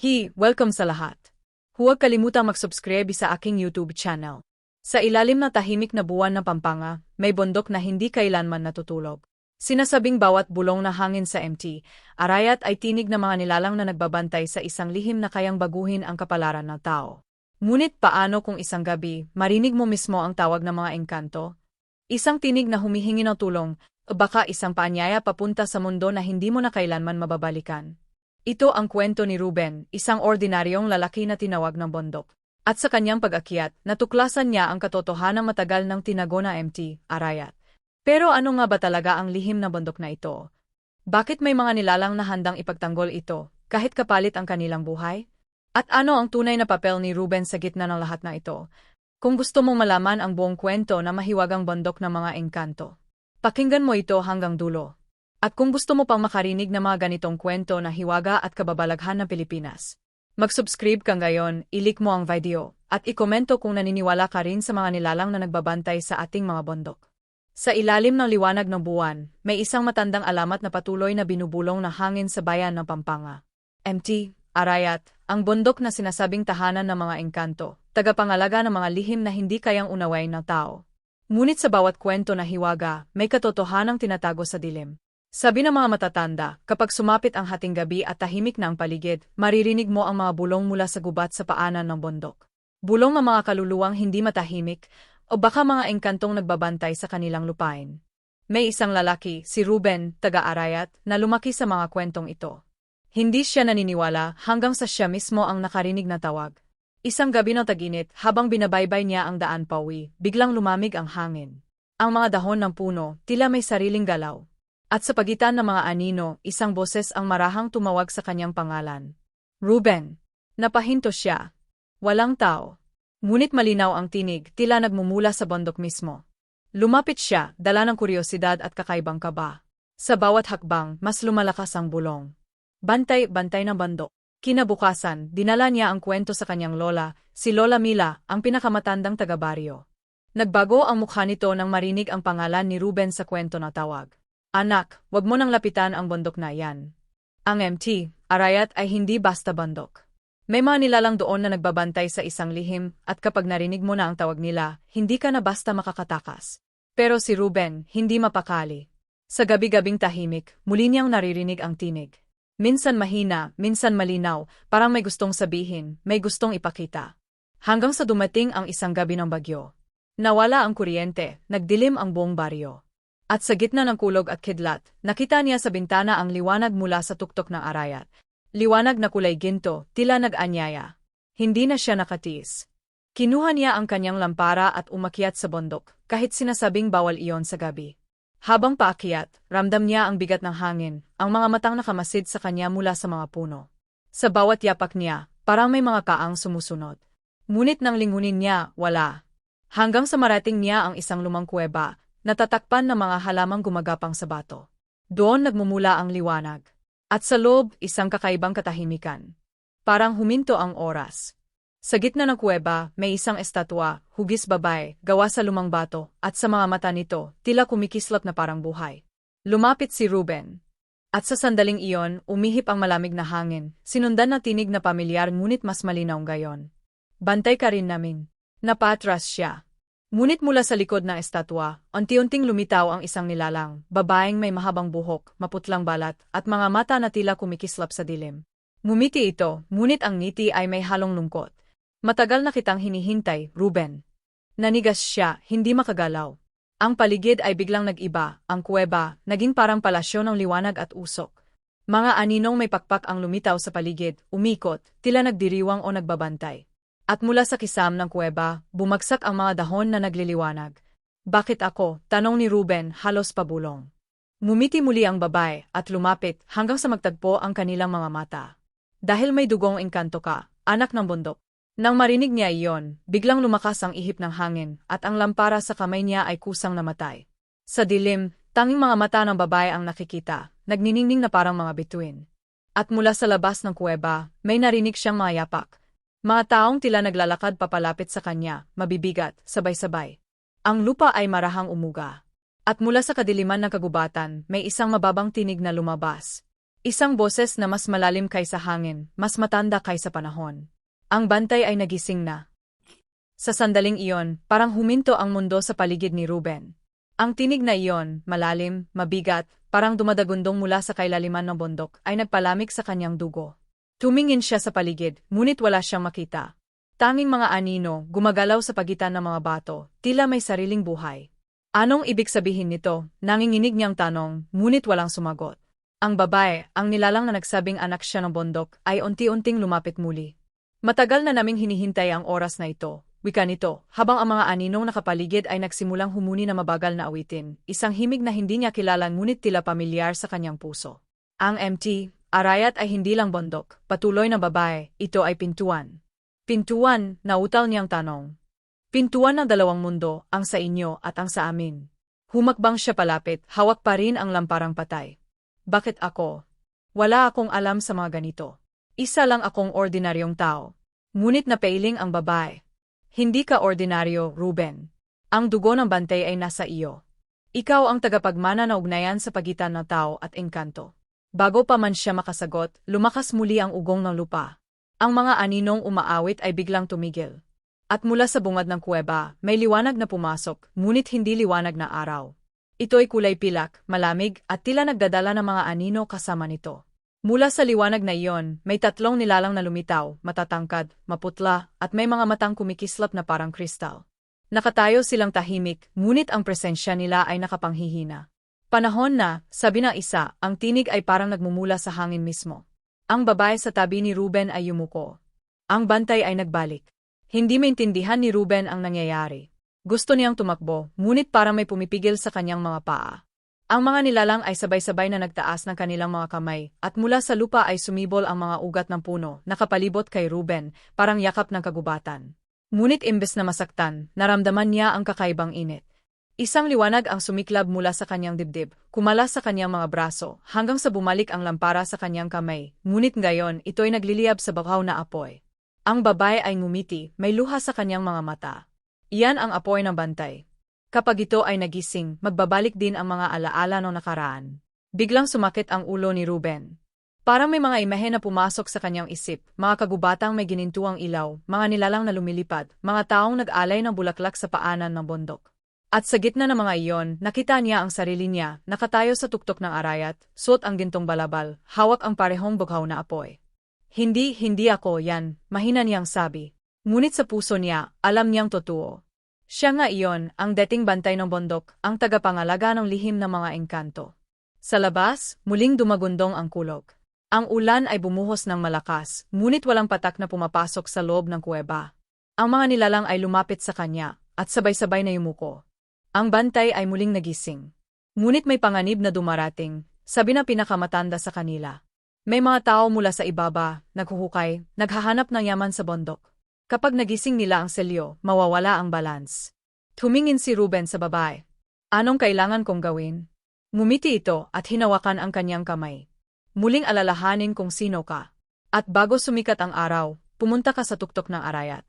Hi, welcome sa lahat. Huwag kalimutang mag-subscribe sa aking YouTube channel. Sa ilalim na tahimik na buwan ng Pampanga, may bundok na hindi kailanman natutulog. Sinasabing bawat bulong na hangin sa MT, arayat ay tinig ng mga nilalang na nagbabantay sa isang lihim na kayang baguhin ang kapalaran ng tao. Ngunit paano kung isang gabi, marinig mo mismo ang tawag ng mga engkanto? Isang tinig na humihingi ng tulong, baka isang paanyaya papunta sa mundo na hindi mo na kailanman mababalikan. Ito ang kwento ni Ruben, isang ordinaryong lalaki na tinawag ng bundok. At sa kanyang pag-akyat, natuklasan niya ang katotohanang matagal ng tinago na MT, Arayat. Pero ano nga ba talaga ang lihim na bundok na ito? Bakit may mga nilalang na handang ipagtanggol ito, kahit kapalit ang kanilang buhay? At ano ang tunay na papel ni Ruben sa gitna ng lahat na ito? Kung gusto mong malaman ang buong kwento na mahiwagang bundok ng mga engkanto, pakinggan mo ito hanggang dulo. At kung gusto mo pang makarinig ng mga ganitong kwento na hiwaga at kababalaghan ng Pilipinas, mag-subscribe ka ngayon, ilik mo ang video, at ikomento kung naniniwala ka rin sa mga nilalang na nagbabantay sa ating mga bundok. Sa ilalim ng liwanag ng buwan, may isang matandang alamat na patuloy na binubulong na hangin sa bayan ng Pampanga. MT, Arayat, ang bundok na sinasabing tahanan ng mga engkanto, tagapangalaga ng mga lihim na hindi kayang unaway ng tao. Ngunit sa bawat kwento na hiwaga, may katotohanang tinatago sa dilim. Sabi ng mga matatanda, kapag sumapit ang hating gabi at tahimik na ang paligid, maririnig mo ang mga bulong mula sa gubat sa paanan ng bundok. Bulong ng mga kaluluwang hindi matahimik, o baka mga engkantong nagbabantay sa kanilang lupain. May isang lalaki, si Ruben, taga-arayat, na lumaki sa mga kwentong ito. Hindi siya naniniwala hanggang sa siya mismo ang nakarinig na tawag. Isang gabi ng taginit, habang binabaybay niya ang daan pawi, biglang lumamig ang hangin. Ang mga dahon ng puno, tila may sariling galaw, at sa pagitan ng mga anino, isang boses ang marahang tumawag sa kanyang pangalan. Ruben. Napahinto siya. Walang tao. Ngunit malinaw ang tinig, tila nagmumula sa bundok mismo. Lumapit siya, dala ng kuryosidad at kakaibang kaba. Sa bawat hakbang, mas lumalakas ang bulong. Bantay-bantay ng bandok. Kinabukasan, dinala niya ang kwento sa kanyang lola, si Lola Mila, ang pinakamatandang taga-baryo. Nagbago ang mukha nito nang marinig ang pangalan ni Ruben sa kwento na tawag. Anak, wag mo nang lapitan ang bundok na yan. Ang MT, Arayat ay hindi basta bundok. May mga nilalang doon na nagbabantay sa isang lihim at kapag narinig mo na ang tawag nila, hindi ka na basta makakatakas. Pero si Ruben, hindi mapakali. Sa gabi-gabing tahimik, muli niyang naririnig ang tinig. Minsan mahina, minsan malinaw, parang may gustong sabihin, may gustong ipakita. Hanggang sa dumating ang isang gabi ng bagyo. Nawala ang kuryente, nagdilim ang buong baryo. At sa gitna ng kulog at kidlat, nakita niya sa bintana ang liwanag mula sa tuktok ng arayat. Liwanag na kulay ginto, tila nag-anyaya. Hindi na siya nakatiis. Kinuha niya ang kanyang lampara at umakyat sa bundok, kahit sinasabing bawal iyon sa gabi. Habang paakyat, ramdam niya ang bigat ng hangin, ang mga matang nakamasid sa kanya mula sa mga puno. Sa bawat yapak niya, parang may mga kaang sumusunod. Ngunit nang lingunin niya, wala. Hanggang sa marating niya ang isang lumang kuweba, natatakpan ng mga halamang gumagapang sa bato. Doon nagmumula ang liwanag. At sa loob, isang kakaibang katahimikan. Parang huminto ang oras. Sa gitna ng kuweba, may isang estatwa, hugis babae, gawa sa lumang bato, at sa mga mata nito, tila kumikislap na parang buhay. Lumapit si Ruben. At sa sandaling iyon, umihip ang malamig na hangin, sinundan na tinig na pamilyar ngunit mas malinaw gayon. Bantay ka rin namin. Napatras siya. Ngunit mula sa likod ng estatwa, unti-unting lumitaw ang isang nilalang, babaeng may mahabang buhok, maputlang balat, at mga mata na tila kumikislap sa dilim. Mumiti ito, ngunit ang ngiti ay may halong lungkot. Matagal na kitang hinihintay, Ruben. Nanigas siya, hindi makagalaw. Ang paligid ay biglang nag-iba, ang kuweba, naging parang palasyo ng liwanag at usok. Mga aninong may pakpak ang lumitaw sa paligid, umikot, tila nagdiriwang o nagbabantay. At mula sa kisam ng kuweba, bumagsak ang mga dahon na nagliliwanag. Bakit ako? Tanong ni Ruben, halos pabulong. Mumiti muli ang babae at lumapit hanggang sa magtagpo ang kanilang mga mata. Dahil may dugong engkanto ka, anak ng bundok. Nang marinig niya iyon, biglang lumakas ang ihip ng hangin at ang lampara sa kamay niya ay kusang namatay. Sa dilim, tanging mga mata ng babae ang nakikita, nagniningning na parang mga bituin. At mula sa labas ng kuweba, may narinig siyang mga yapak, mga taong tila naglalakad papalapit sa kanya, mabibigat, sabay-sabay. Ang lupa ay marahang umuga. At mula sa kadiliman ng kagubatan, may isang mababang tinig na lumabas. Isang boses na mas malalim kaysa hangin, mas matanda kaysa panahon. Ang bantay ay nagising na. Sa sandaling iyon, parang huminto ang mundo sa paligid ni Ruben. Ang tinig na iyon, malalim, mabigat, parang dumadagundong mula sa kailaliman ng bundok, ay nagpalamig sa kanyang dugo. Tumingin siya sa paligid, ngunit wala siyang makita. Tanging mga anino, gumagalaw sa pagitan ng mga bato, tila may sariling buhay. Anong ibig sabihin nito? Nanginginig niyang tanong, ngunit walang sumagot. Ang babae, ang nilalang na nagsabing anak siya ng bundok, ay unti-unting lumapit muli. Matagal na naming hinihintay ang oras na ito, wika nito, habang ang mga aninong nakapaligid ay nagsimulang humuni na mabagal na awitin, isang himig na hindi niya kilala ngunit tila pamilyar sa kanyang puso. Ang MT, Arayat ay hindi lang bundok, patuloy na babae, ito ay pintuan. Pintuan, nautal niyang tanong. Pintuan ng dalawang mundo, ang sa inyo at ang sa amin. Humakbang siya palapit, hawak pa rin ang lamparang patay. Bakit ako? Wala akong alam sa mga ganito. Isa lang akong ordinaryong tao. Ngunit napailing ang babae. Hindi ka ordinaryo, Ruben. Ang dugo ng bantay ay nasa iyo. Ikaw ang tagapagmana na ugnayan sa pagitan ng tao at engkanto. Bago pa man siya makasagot, lumakas muli ang ugong ng lupa. Ang mga aninong umaawit ay biglang tumigil. At mula sa bungad ng kuweba, may liwanag na pumasok, ngunit hindi liwanag na araw. Ito'y kulay pilak, malamig, at tila nagdadala ng mga anino kasama nito. Mula sa liwanag na iyon, may tatlong nilalang na lumitaw, matatangkad, maputla, at may mga matang kumikislap na parang kristal. Nakatayo silang tahimik, ngunit ang presensya nila ay nakapanghihina. Panahon na, sabi ng isa, ang tinig ay parang nagmumula sa hangin mismo. Ang babae sa tabi ni Ruben ay yumuko. Ang bantay ay nagbalik. Hindi maintindihan ni Ruben ang nangyayari. Gusto niyang tumakbo, ngunit parang may pumipigil sa kanyang mga paa. Ang mga nilalang ay sabay-sabay na nagtaas ng kanilang mga kamay, at mula sa lupa ay sumibol ang mga ugat ng puno, nakapalibot kay Ruben, parang yakap ng kagubatan. Ngunit imbes na masaktan, naramdaman niya ang kakaibang init. Isang liwanag ang sumiklab mula sa kanyang dibdib, kumala sa kanyang mga braso, hanggang sa bumalik ang lampara sa kanyang kamay, ngunit ngayon ito'y nagliliyab sa bakaw na apoy. Ang babae ay ngumiti, may luha sa kanyang mga mata. Iyan ang apoy ng bantay. Kapag ito ay nagising, magbabalik din ang mga alaala ng nakaraan. Biglang sumakit ang ulo ni Ruben. Parang may mga imahe na pumasok sa kanyang isip, mga kagubatang may ginintuang ilaw, mga nilalang na lumilipad, mga taong nag-alay ng bulaklak sa paanan ng bundok. At sa gitna ng mga iyon, nakita niya ang sarili niya, nakatayo sa tuktok ng arayat, suot ang gintong balabal, hawak ang parehong bughaw na apoy. Hindi, hindi ako yan, mahina niyang sabi. Ngunit sa puso niya, alam niyang totoo. Siya nga iyon, ang dating bantay ng bondok, ang tagapangalaga ng lihim ng mga engkanto. Sa labas, muling dumagundong ang kulog. Ang ulan ay bumuhos ng malakas, ngunit walang patak na pumapasok sa loob ng kuweba. Ang mga nilalang ay lumapit sa kanya, at sabay-sabay na yumuko. Ang bantay ay muling nagising. Ngunit may panganib na dumarating, sabi na pinakamatanda sa kanila. May mga tao mula sa ibaba, naghuhukay, naghahanap ng yaman sa bondok. Kapag nagising nila ang selyo, mawawala ang balance. Tumingin si Ruben sa babae. Anong kailangan kong gawin? Ngumiti ito at hinawakan ang kanyang kamay. Muling alalahanin kung sino ka. At bago sumikat ang araw, pumunta ka sa tuktok ng arayat.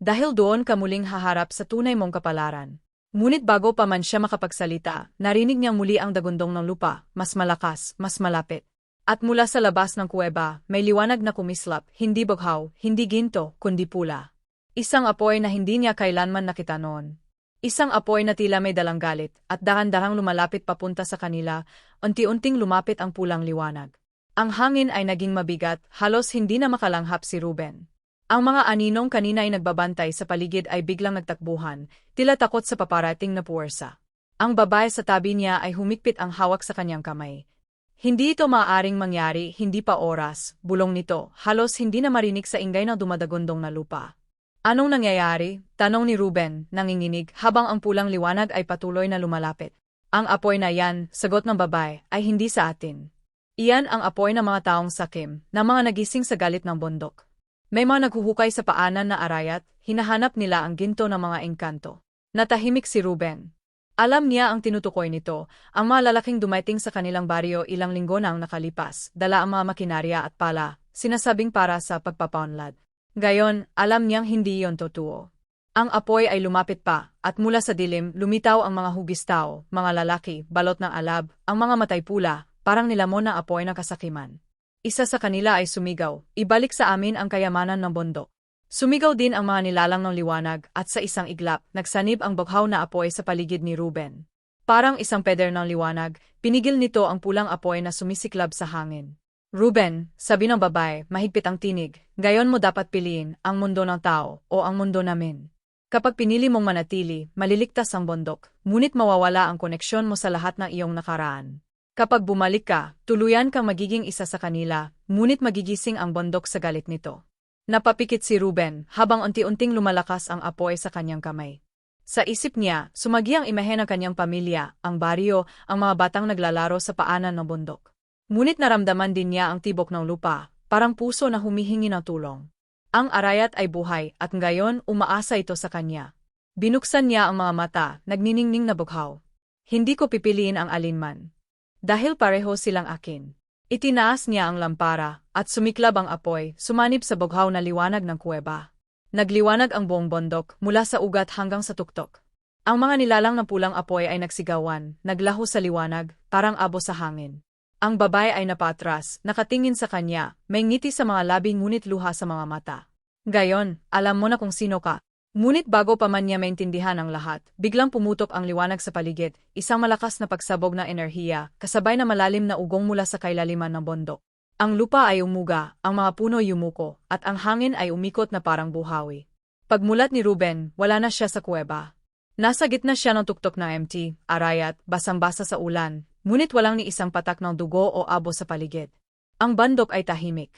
Dahil doon ka muling haharap sa tunay mong kapalaran. Ngunit bago pa man siya makapagsalita, narinig niyang muli ang dagundong ng lupa, mas malakas, mas malapit. At mula sa labas ng kuweba, may liwanag na kumislap, hindi bughaw, hindi ginto, kundi pula. Isang apoy na hindi niya kailanman nakita noon. Isang apoy na tila may dalang galit, at dahan-dahang lumalapit papunta sa kanila, unti-unting lumapit ang pulang liwanag. Ang hangin ay naging mabigat, halos hindi na makalanghap si Ruben. Ang mga aninong kanina ay nagbabantay sa paligid ay biglang nagtakbuhan, tila takot sa paparating na puwersa. Ang babae sa tabi niya ay humikpit ang hawak sa kanyang kamay. Hindi ito maaaring mangyari, hindi pa oras, bulong nito, halos hindi na marinig sa ingay ng dumadagundong na lupa. Anong nangyayari? Tanong ni Ruben, nanginginig, habang ang pulang liwanag ay patuloy na lumalapit. Ang apoy na yan, sagot ng babae, ay hindi sa atin. Iyan ang apoy ng mga taong sakim, na mga nagising sa galit ng bundok. May mga naghuhukay sa paanan na arayat, hinahanap nila ang ginto ng mga engkanto. Natahimik si Ruben. Alam niya ang tinutukoy nito, ang mga lalaking dumating sa kanilang baryo ilang linggo nang nakalipas, dala ang mga makinarya at pala, sinasabing para sa pagpapaunlad. Gayon, alam niyang hindi iyon totoo. Ang apoy ay lumapit pa, at mula sa dilim, lumitaw ang mga hugis tao, mga lalaki, balot ng alab, ang mga matay pula, parang nilamon na apoy ng kasakiman. Isa sa kanila ay sumigaw, ibalik sa amin ang kayamanan ng bundok. Sumigaw din ang mga nilalang ng liwanag at sa isang iglap, nagsanib ang bughaw na apoy sa paligid ni Ruben. Parang isang peder ng liwanag, pinigil nito ang pulang apoy na sumisiklab sa hangin. Ruben, sabi ng babae, mahigpit ang tinig, gayon mo dapat piliin ang mundo ng tao o ang mundo namin. Kapag pinili mong manatili, maliligtas ang bundok, ngunit mawawala ang koneksyon mo sa lahat ng iyong nakaraan. Kapag bumalik ka, tuluyan kang magiging isa sa kanila, ngunit magigising ang bundok sa galit nito. Napapikit si Ruben habang unti-unting lumalakas ang apoy sa kanyang kamay. Sa isip niya, sumagi ang imahe ng kanyang pamilya, ang baryo, ang mga batang naglalaro sa paanan ng bundok. Ngunit naramdaman din niya ang tibok ng lupa, parang puso na humihingi ng tulong. Ang arayat ay buhay at ngayon umaasa ito sa kanya. Binuksan niya ang mga mata, nagniningning na bughaw. Hindi ko pipiliin ang alinman. Dahil pareho silang akin. Itinaas niya ang lampara, at sumiklab ang apoy, sumanib sa bughaw na liwanag ng kuweba. Nagliwanag ang buong bundok mula sa ugat hanggang sa tuktok. Ang mga nilalang ng pulang apoy ay nagsigawan, naglaho sa liwanag, parang abo sa hangin. Ang babae ay napatras, nakatingin sa kanya, may ngiti sa mga labi ngunit luha sa mga mata. Gayon, alam mo na kung sino ka. Ngunit bago pa man niya maintindihan ang lahat, biglang pumutok ang liwanag sa paligid, isang malakas na pagsabog ng enerhiya, kasabay na malalim na ugong mula sa kailaliman ng bundok. Ang lupa ay umuga, ang mga puno yumuko, at ang hangin ay umikot na parang buhawi. Pagmulat ni Ruben, wala na siya sa kuweba. Nasa gitna siya ng tuktok na empty, arayat, basang-basa sa ulan, ngunit walang ni isang patak ng dugo o abo sa paligid. Ang bandok ay tahimik.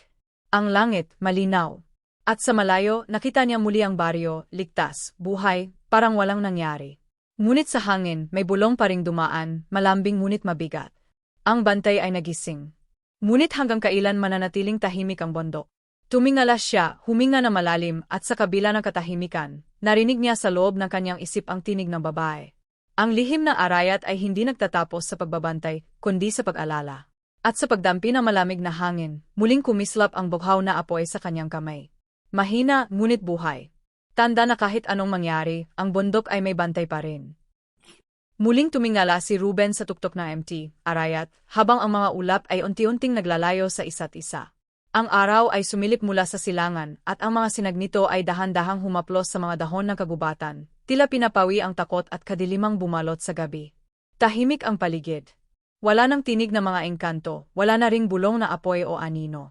Ang langit, malinaw. At sa malayo, nakita niya muli ang baryo, ligtas, buhay, parang walang nangyari. Ngunit sa hangin, may bulong pa ring dumaan, malambing ngunit mabigat. Ang bantay ay nagising. Ngunit hanggang kailan mananatiling tahimik ang bundok. Tumingala siya, huminga na malalim, at sa kabila ng katahimikan, narinig niya sa loob ng kanyang isip ang tinig ng babae. Ang lihim na arayat ay hindi nagtatapos sa pagbabantay, kundi sa pag-alala. At sa pagdampi ng malamig na hangin, muling kumislap ang bughaw na apoy sa kanyang kamay. Mahina, ngunit buhay. Tanda na kahit anong mangyari, ang bundok ay may bantay pa rin. Muling tumingala si Ruben sa tuktok na MT, arayat, habang ang mga ulap ay unti-unting naglalayo sa isa't isa. Ang araw ay sumilip mula sa silangan at ang mga sinag nito ay dahan-dahang humaplos sa mga dahon ng kagubatan, tila pinapawi ang takot at kadilimang bumalot sa gabi. Tahimik ang paligid. Wala nang tinig na mga engkanto, wala na ring bulong na apoy o anino.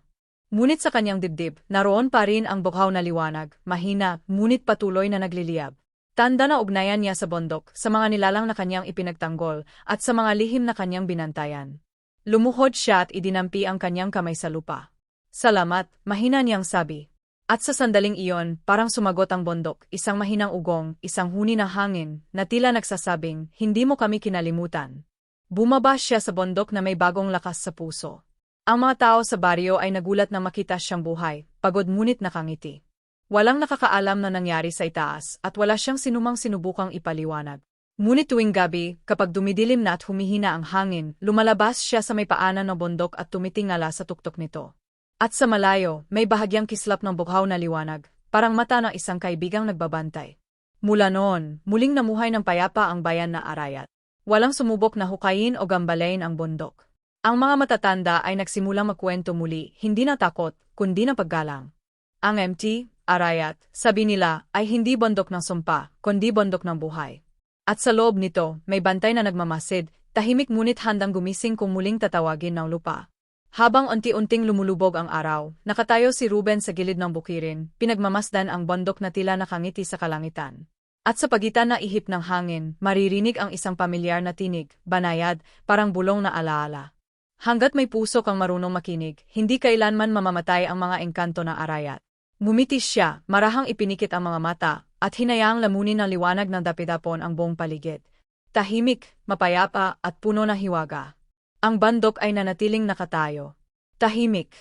Ngunit sa kanyang dibdib, naroon pa rin ang bukhaw na liwanag, mahina, ngunit patuloy na nagliliyab. Tanda na ugnayan niya sa bundok, sa mga nilalang na kanyang ipinagtanggol, at sa mga lihim na kanyang binantayan. Lumuhod siya at idinampi ang kanyang kamay sa lupa. Salamat, mahina niyang sabi. At sa sandaling iyon, parang sumagot ang bundok, isang mahinang ugong, isang huni na hangin, na tila nagsasabing, hindi mo kami kinalimutan. Bumaba siya sa bundok na may bagong lakas sa puso. Ang mga tao sa baryo ay nagulat na makita siyang buhay, pagod ngunit nakangiti. Walang nakakaalam na nangyari sa itaas at wala siyang sinumang sinubukang ipaliwanag. Ngunit tuwing gabi, kapag dumidilim na at humihina ang hangin, lumalabas siya sa may paanan ng bundok at tumitingala sa tuktok nito. At sa malayo, may bahagyang kislap ng bughaw na liwanag, parang mata ng isang kaibigang nagbabantay. Mula noon, muling namuhay ng payapa ang bayan na Arayat. Walang sumubok na hukayin o gambalain ang bundok. Ang mga matatanda ay nagsimulang magkwento muli, hindi na takot, kundi na paggalang. Ang MT, Arayat, sabi nila, ay hindi bundok ng sumpa, kundi bundok ng buhay. At sa loob nito, may bantay na nagmamasid, tahimik ngunit handang gumising kung muling tatawagin ng lupa. Habang unti-unting lumulubog ang araw, nakatayo si Ruben sa gilid ng bukirin, pinagmamasdan ang bundok na tila nakangiti sa kalangitan. At sa pagitan na ihip ng hangin, maririnig ang isang pamilyar na tinig, banayad, parang bulong na alaala. Hanggat may puso kang marunong makinig, hindi kailanman mamamatay ang mga engkanto ng arayat. Mumitis siya, marahang ipinikit ang mga mata, at hinayaang lamunin ng liwanag ng dapidapon ang buong paligid. Tahimik, mapayapa, at puno na hiwaga. Ang bandok ay nanatiling nakatayo. Tahimik.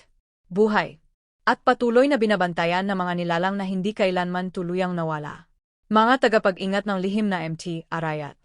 Buhay. At patuloy na binabantayan ng mga nilalang na hindi kailanman tuluyang nawala. Mga tagapag-ingat ng lihim na MT, Arayat.